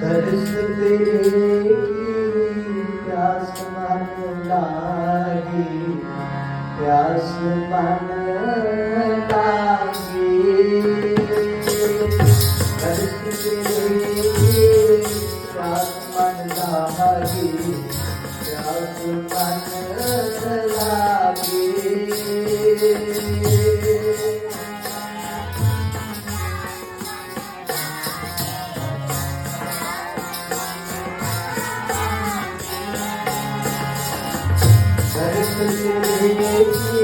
ਤਰਸ ਤੇਰੇ ਪਿਆਸ ਮਨ ਲਾਗੀ ਪਿਆਸ ਮਨ ਲਾਗੀ। ਤਰਸ ਤੇਰੇ तरस तेरे की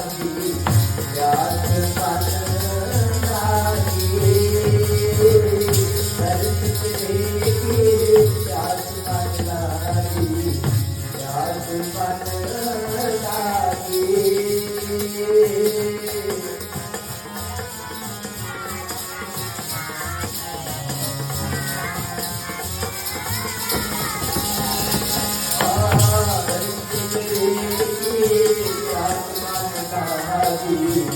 I'm